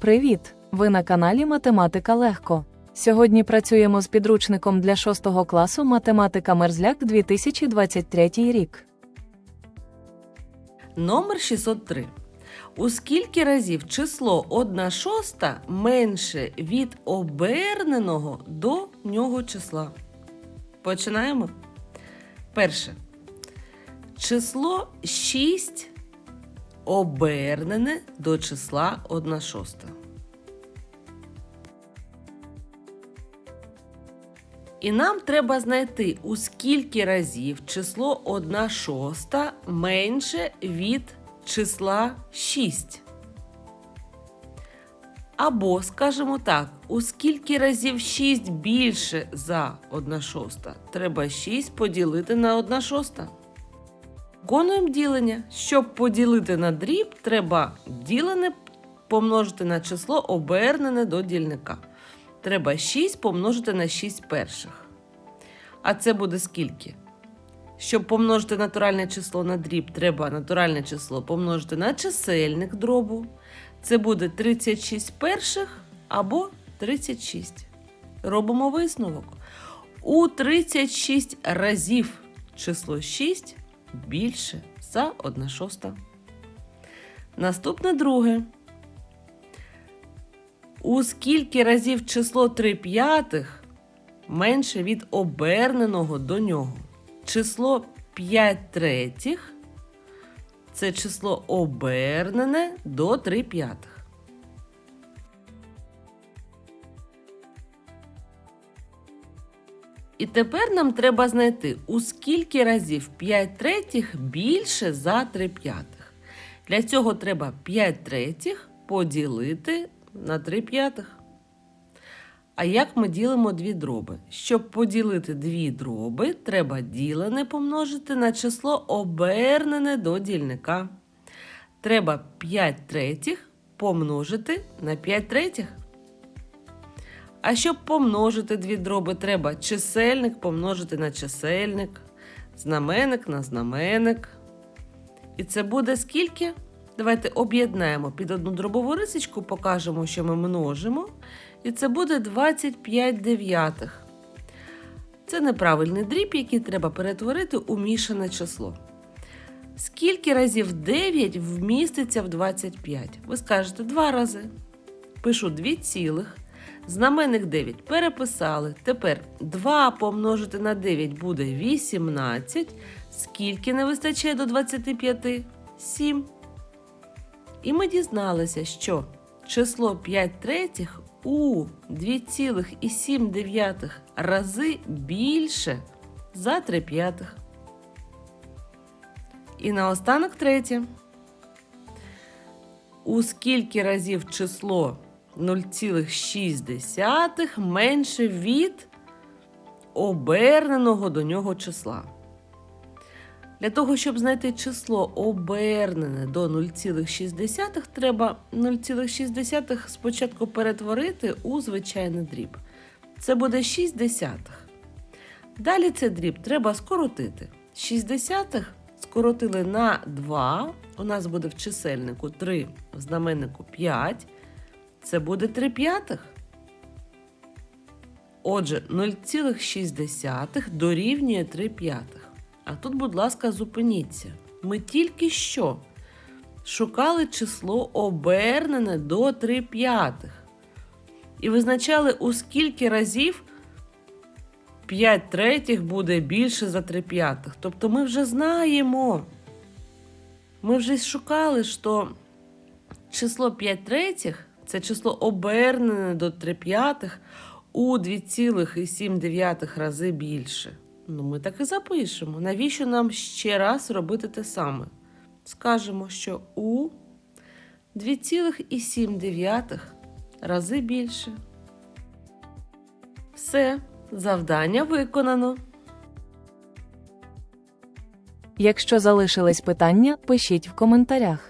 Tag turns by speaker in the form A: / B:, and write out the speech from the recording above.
A: Привіт! Ви на каналі Математика Легко. Сьогодні працюємо з підручником для 6 класу Математика Мерзляк 2023 рік.
B: Номер 603. У скільки разів число 1 шоста менше від оберненого до нього числа? Починаємо. Перше. Число 6 обернене до числа 1 шоста. І нам треба знайти, у скільки разів число 1 шоста менше від числа 6. Або, скажімо так, у скільки разів 6 більше за 1 шоста. Треба 6 поділити на 1 шоста. Виконуємо ділення. Щоб поділити на дріб, треба ділене помножити на число обернене до дільника. Треба 6 помножити на 6 перших. А це буде скільки? Щоб помножити натуральне число на дріб, треба натуральне число помножити на чисельник дробу. Це буде 36 перших або 36. Робимо висновок. У 36 разів число 6 більше за 1 шоста. Наступне друге. У скільки разів число 3 п'ятих менше від оберненого до нього? Число 5 третіх це число обернене до 3 п'ятих. І тепер нам треба знайти, у скільки разів 5 третіх більше за 3 п'ятих. Для цього треба 5 третіх поділити на 3 п'ятих. А як ми ділимо дві дроби? Щоб поділити дві дроби, треба ділене помножити на число обернене до дільника. Треба 5 третіх помножити на 5 третіх. А щоб помножити дві дроби, треба чисельник помножити на чисельник, знаменник на знаменник. І це буде скільки? Давайте об'єднаємо під одну дробову рисочку, покажемо, що ми множимо. І це буде 25 дев'ятих. Це неправильний дріб, який треба перетворити у мішане число. Скільки разів 9 вміститься в 25? Ви скажете два рази. Пишу 2 цілих. Знаменник 9 переписали. Тепер 2 помножити на 9 буде 18. Скільки не вистачає до 25? 7. І ми дізналися, що число 5 третіх у 2,7 рази більше за 3 п'ятих. І наостанок третє. У скільки разів число 0,6 менше від оберненого до нього числа? Для того, щоб знайти число обернене до 0,6, треба 0,6 спочатку перетворити у звичайний дріб. Це буде 6 десятих. Далі цей дріб треба скоротити. 6 десятих скоротили на 2. У нас буде в чисельнику 3, в знаменнику 5. Це буде 3 п'ятих. Отже, 0,6 дорівнює 3 п'ятих. А тут, будь ласка, зупиніться. Ми тільки що шукали число обернене до 3 п'ятих. І визначали, у скільки разів 5 третіх буде більше за 3 п'ятих. Тобто ми вже знаємо. Ми вже шукали, що число 5 третіх це число обернене до 3 п'ятих у 2,7 рази більше. Ну, ми так і запишемо. Навіщо нам ще раз робити те саме? Скажемо, що у 2,7 рази більше. Все, завдання виконано.
A: Якщо залишились питання, пишіть в коментарях.